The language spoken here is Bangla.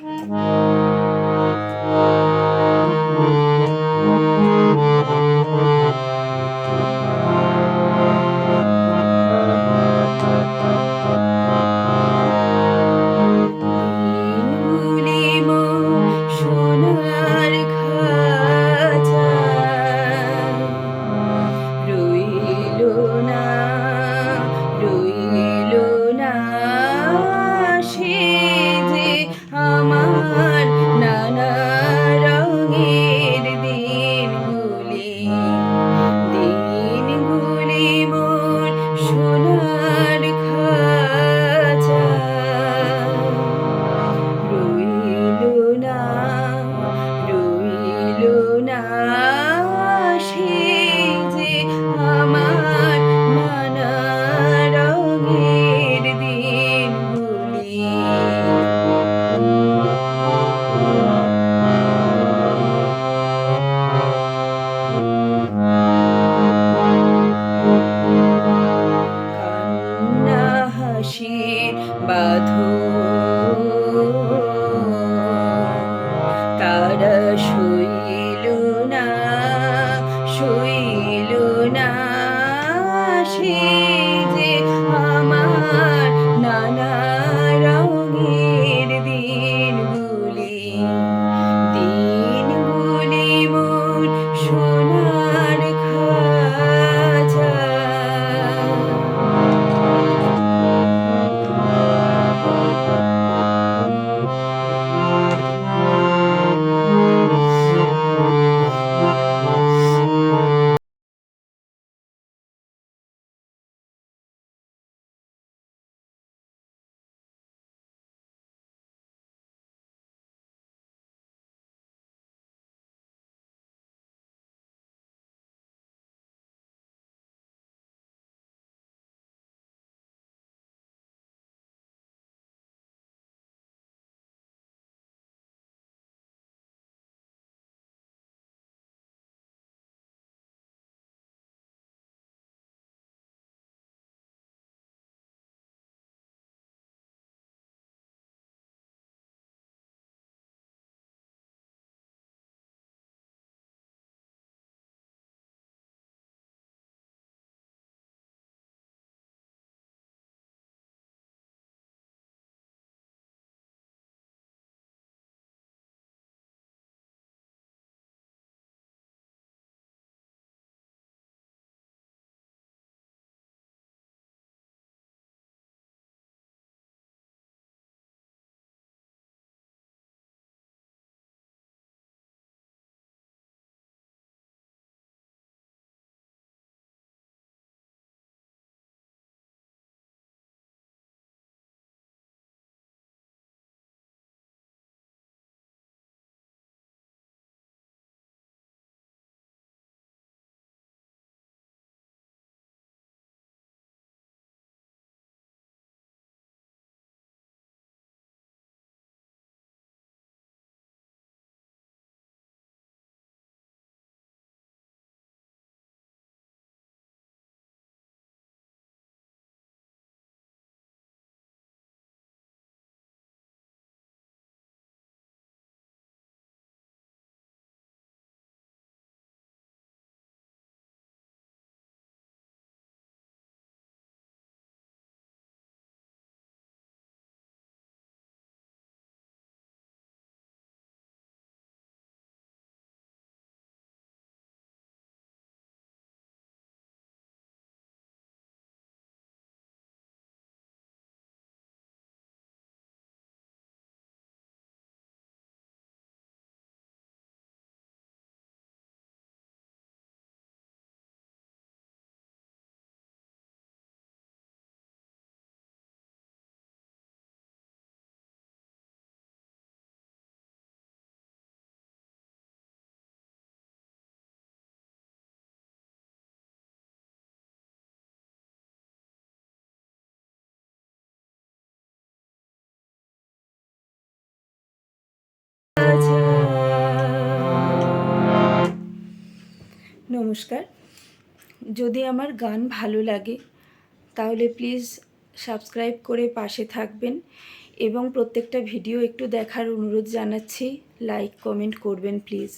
Bye. নমস্কার। যদি আমার গান ভালো লাগে, তাহলে প্লিজ সাবস্ক্রাইব করে পাশে থাকবেন এবং প্রত্যেকটা ভিডিও একটু দেখার অনুরোধ জানাচ্ছি। লাইক কমেন্ট করবেন প্লিজ